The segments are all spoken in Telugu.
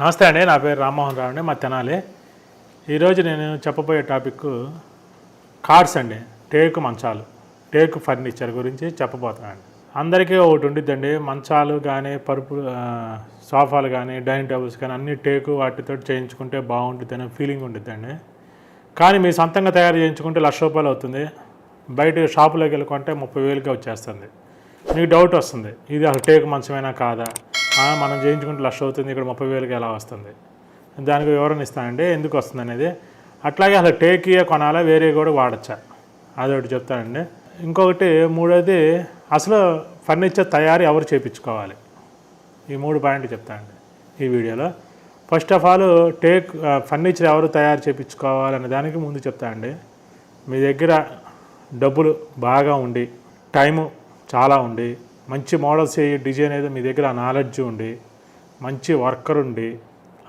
నమస్తే అండి నా పేరు రామ్మోహన్ రావు అండి మా తెనాలి. ఈరోజు నేను చెప్పబోయే టాపిక్ కార్డ్స్ అండి టేకు మంచాలు టేకు ఫర్నిచర్ గురించి చెప్పబోతున్నాను అందరికీ ఒకటి ఉండిద్దండి మంచాలు కానీ పరుపు సోఫాలు కానీ డైనింగ్ టేబుల్స్ కానీ అన్ని టేకు వాటితో చేయించుకుంటే బాగుంటుంది అనే ఫీలింగ్ ఉండిద్దండి. కానీ మీ సొంతంగా తయారు చేయించుకుంటే లక్ష రూపాయలు అవుతుంది. బయట షాపులోకి వెళ్ళి కొంటే ముప్పై వేలుగా వచ్చేస్తుంది. మీకు డౌట్ వస్తుంది ఇది అసలు టేకు మంచమైనా కాదా? మనం చేయించుకుంటే లక్ష అవుతుంది ఇక్కడ ముప్పై వేలకి ఎలా వస్తుంది? దానికి వివరణ ఇస్తానండి. ఎందుకు వస్తుంది అనేది? అట్లాగే అసలు టేకియే కొనాలా వేరే కూడా వాడచ్చా? అదొకటి చెప్తానండి. ఇంకొకటి మూడోది అసలు ఫర్నిచర్ తయారీ ఎవరు చేయించుకోవాలి ఈ మూడు పాయింట్లు చెప్తానండి ఈ వీడియోలో. First of all teak furniture ఎవరు తయారు చేయించుకోవాలనే దానికి ముందు చెప్తానండి. మీ దగ్గర డబ్బులు బాగా ఉండి టైము చాలా ఉండి మంచి మోడల్స్ ఏ డిజైన్ ఏదో మీ దగ్గర నాలెడ్జ్ ఉండి మంచి వర్కర్ ఉండి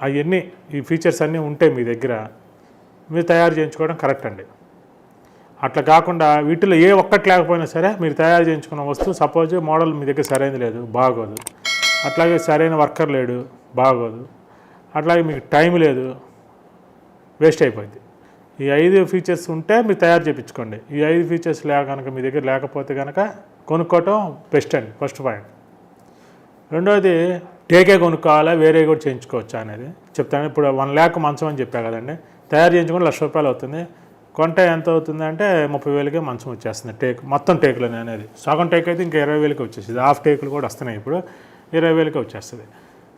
అవన్నీ ఈ ఫీచర్స్ అన్నీ ఉంటాయి మీ దగ్గర మీరు తయారు చేయించుకోవడం కరెక్ట్ అండి. అట్లా కాకుండా వీటిలో ఏ ఒక్కటి లేకపోయినా సరే మీరు తయారు చేయించుకున్న వస్తువు సపోజ్ మోడల్ మీ దగ్గర సరైనది లేదు బాగోదు. అట్లాగే సరైన వర్కర్ లేడు బాగోదు. అట్లాగే మీకు టైం లేదు వేస్ట్ అయిపోయింది. ఈ ఐదు ఫీచర్స్ ఉంటే మీరు తయారు చేయించుకోండి. ఈ ఐదు ఫీచర్స్ లేక కనుక మీ దగ్గర లేకపోతే కనుక కొనుక్కోవటం బెస్ట్ అండి ఫస్ట్ పాయింట్ రెండోది టేకే కొనుక్కోవాలా వేరే కూడా చేయించుకోవచ్చా అనేది చెప్తాను. ఇప్పుడు వన్ ల్యాక్ మంచం అని చెప్పా కదండి తయారు చేయించుకుని లక్ష రూపాయలు అవుతుంది. కొంట ఎంత అవుతుంది అంటే ముప్పై వేలకే మంచం వచ్చేస్తుంది టేక్ మొత్తం టేకులని అనేది. సగం టేక్ అయితే ఇంకా ఇరవై వేలకి వచ్చేసింది హాఫ్ టేకులు కూడా వస్తున్నాయి ఇప్పుడు ఇరవై వేలకి వచ్చేస్తుంది.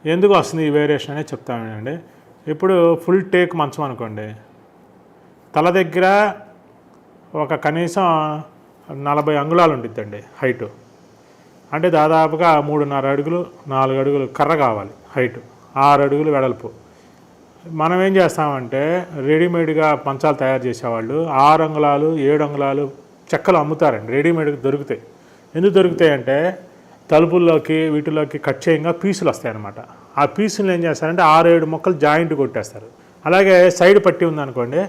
ఎందుకు వస్తుంది ఈ వేరియేషన్ అనేది చెప్తానండి. ఇప్పుడు ఫుల్ టేక్ మంచం అనుకోండి తల దగ్గర ఒక కనీసం నలభై అంగుళాలు ఉండిద్దండి హైటు. అంటే దాదాపుగా మూడున్నర అడుగులు నాలుగు అడుగులు కర్ర కావాలి హైట్. ఆరు అడుగులు వెడల్పు. మనం ఏం చేస్తామంటే రెడీమేడ్గా మంచాలు తయారు చేసేవాళ్ళు ఆరు అంగుళాలు ఏడు అంగుళాలు చెక్కలు అమ్ముతారండి. రెడీమేడ్ దొరుకుతాయి. ఎందుకు దొరుకుతాయి అంటే తలుపుల్లోకి వీటిలోకి కట్ చేయంగా పీసులు వస్తాయి ఆ పీసులు ఏం చేస్తారంటే ఆరు ఏడు మొక్కలు జాయింట్ కొట్టేస్తారు. అలాగే సైడ్ పట్టి ఉందనుకోండి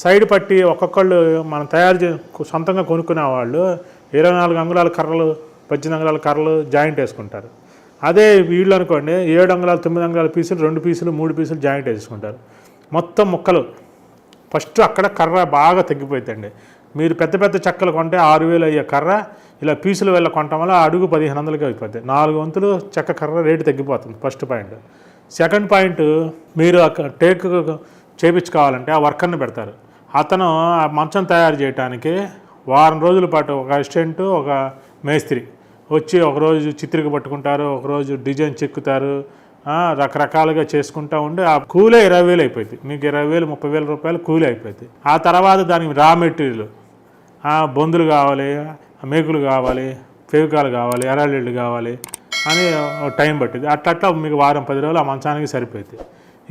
సైడ్ పట్టి ఒక్కొక్కళ్ళు మనం తయారు చే సొంతంగా కొనుక్కునే వాళ్ళు ఇరవై నాలుగు అంగుళాల కర్రలు పద్దెనిమిది అంగుళాల కర్రలు జాయింట్ వేసుకుంటారు. అదే వీళ్ళు అనుకోండి ఏడు అంగుళాలు తొమ్మిది అంగుళాల పీసులు రెండు పీసులు మూడు పీసులు జాయింట్ వేసుకుంటారు మొత్తం ముక్కలు. ఫస్ట్ అక్కడ కర్ర బాగా తగ్గిపోతుందండి మీరు పెద్ద పెద్ద చెక్కలు కొంటే ఆరు వేలు అయ్యే కర్ర ఇలా పీసులు వెళ్ళ కొనటం వల్ల అడుగు పదిహేను వందలకి అయిపోతుంది నాలుగు వంతులు చెక్క కర్ర రేటు తగ్గిపోతుంది ఫస్ట్ పాయింట్. సెకండ్ పాయింట్ మీరు అక్కడ టేక్ చేపించుకోవాలంటే ఆ వర్కర్ని పెడతారు. అతను ఆ మంచం తయారు చేయడానికి వారం రోజుల పాటు ఒక అసిస్టెంట్ ఒక మేస్త్రి వచ్చి ఒకరోజు చిత్రిక పట్టుకుంటారు ఒకరోజు డిజైన్ చెక్కుతారు రకరకాలుగా చేసుకుంటూ ఉండి ఆ కూలే ఇరవై వేలు అయిపోయింది. మీకు ఇరవై వేలు ముప్పై వేల రూపాయలు కూలీ అయిపోయింది. ఆ తర్వాత దానికి రా మెటీరియల్ బొందులు కావాలి మేకులు కావాలి ఫెవికాలు కావాలి ఎరాళ్ళు కావాలి అని ఒక టైం పట్టింది. అట్లా అట్లా మీకు వారం పది రోజులు ఆ మంచానికి సరిపోయింది.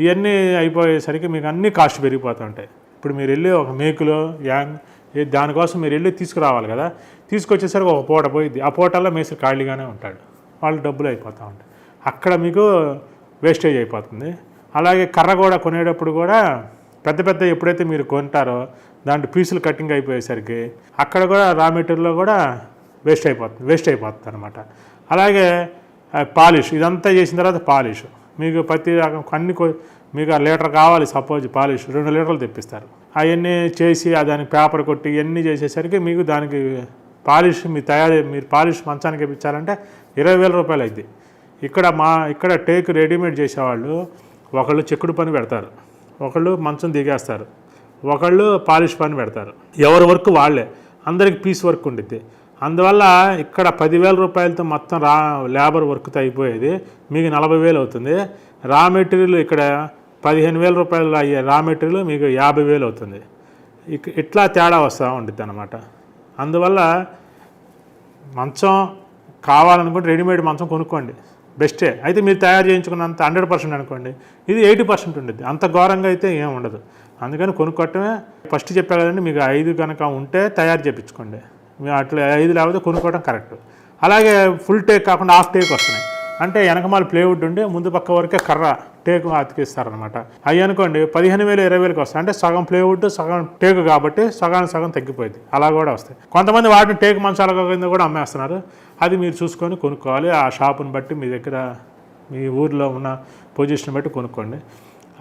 ఇవన్నీ అయిపోయేసరికి మీకు అన్ని కాస్ట్ పెరిగిపోతూ ఉంటాయి ఇప్పుడు మీరు వెళ్ళి ఒక మేకులో యాంగ్ దానికోసం మీరు వెళ్ళి తీసుకురావాలి కదా తీసుకొచ్చేసరికి ఒక పూట పోయింది ఆ పూటల్లో మేస్త్రి ఖాళీగానే ఉంటాడు. వాళ్ళు డబ్బులు అయిపోతూ ఉంటాయి. అక్కడ మీకు వేస్టేజ్ అయిపోతుంది. అలాగే కర్ర కూడా కొనేటప్పుడు కూడా పెద్ద పెద్ద ఎప్పుడైతే మీరు కొంటారో దాంట్లో పీసులు కటింగ్ అయిపోయేసరికి అక్కడ కూడా రా మెటీరియల్లో కూడా వేస్ట్ అయిపోతుంది వేస్ట్ అయిపోతుంది అనమాట అలాగే పాలిష్ ఇదంతా చేసిన తర్వాత పాలిష్. మీకు ప్రతి రకం అన్ని కొ- మీకు ఆ లీటర్ కావాలి సపోజ్ పాలిష్ రెండు లీటర్లు తెప్పిస్తారు. అవన్నీ చేసి ఆ దానికి పేపర్ కొట్టి ఇవన్నీ చేసేసరికి మీకు దానికి పాలిష్ మీ తయారు మీరు పాలిష్ మంచానికి ఇప్పించాలంటే ఇరవై వేల రూపాయలు అయింది ఇక్కడ మా ఇక్కడ టేక్ రెడీమేడ్ చేసేవాళ్ళు ఒకళ్ళు చెక్కుడు పని పెడతారు ఒకళ్ళు మంచం దిగేస్తారు ఒకళ్ళు పాలిష్ పని పెడతారు. ఎవరి వర్క్ వాళ్ళే అందరికి పీస్ వర్క్ ఉండిద్ది. అందువల్ల ఇక్కడ పదివేల రూపాయలతో మొత్తం రా లేబర్ వర్క్తో అయిపోయేది. మీకు నలభై వేలు అవుతుంది. రా మెటీరియల్ ఇక్కడ పదిహేను వేల రూపాయలు అయ్యే రా మెటీరియల్ మీకు యాభై వేలు అవుతుంది. ఇక ఇట్లా తేడా వస్తూ ఉంటుంది అనమాట అందువల్ల మంచం కావాలనుకుంటే రెడీమేడ్ మంచం కొనుక్కోండి. బెస్టే. అయితే మీరు తయారు చేయించుకున్నంత హండ్రెడ్ పర్సెంట్ అనుకోండి. ఇది ఎయిటీ పర్సెంట్ ఉంటుంది అంత ఘోరంగా అయితే ఏం ఉండదు. అందుకని కొనుక్కోవటమే. ఫస్ట్ చెప్పా కదండి మీకు ఐదు కనుక ఉంటే తయారు చేయించుకోండి. అట్లా ఐదు లేకపోతే కొనుక్కోవడం కరెక్ట్. అలాగే ఫుల్ టేక్ కాకుండా హాఫ్ టేక్ వస్తున్నాయి. అంటే వెనకమాల ప్లేవుడ్ ఉండి ముందు పక్క వరకే కర్ర టేకు అతికిస్తారనమాట అవి అనుకోండి పదిహేను వేలు ఇరవై వేలకు వస్తాయి. అంటే సగం ప్లేవుడ్ సగం టేకు కాబట్టి సగానికి సగం తగ్గిపోయింది. అలా కూడా వస్తాయి. కొంతమంది వాటిని టేకు మంచాల కింద కూడా అమ్మేస్తున్నారు. అది మీరు చూసుకొని కొనుక్కోవాలి. ఆ షాపుని బట్టి మీ దగ్గర మీ ఊర్లో ఉన్న పొజిషన్ బట్టి కొనుక్కోండి.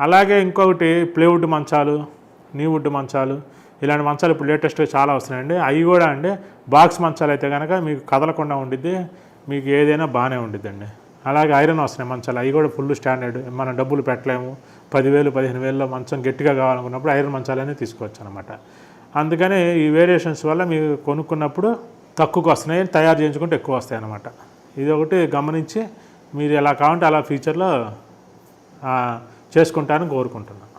అలాగే ఇంకొకటి ప్లేవుడ్ మంచాలు నీవుడ్ మంచాలు ఇలాంటి మంచాలు ఇప్పుడు లేటెస్ట్గా చాలా వస్తున్నాయండి. అవి కూడా అండి బాక్స్ మంచాలు అయితే కనుక మీకు కదలకుండా ఉండిద్ది మీకు ఏదైనా బాగానే ఉండిద్దండి. అలాగే ఐరన్ వస్తున్నాయి మంచాలు అవి కూడా ఫుల్ స్టాండర్డ్ మనం డబ్బులు పెట్టలేము. పదివేలు పదిహేను వేలలో మంచం గట్టిగా కావాలనుకున్నప్పుడు ఐరన్ మంచాలనే తీసుకోవచ్చు అనమాట అందుకని ఈ వేరియేషన్స్ వల్ల మీరు కొనుక్కున్నప్పుడు తక్కువకు వస్తున్నాయి తయారు చేయించుకుంటే ఎక్కువ వస్తాయి అనమాట ఇది ఒకటి గమనించి మీరు ఎలా కావాలంటే అలా ఫ్యూచర్లో చేసుకుంటారని కోరుకుంటున్నాను.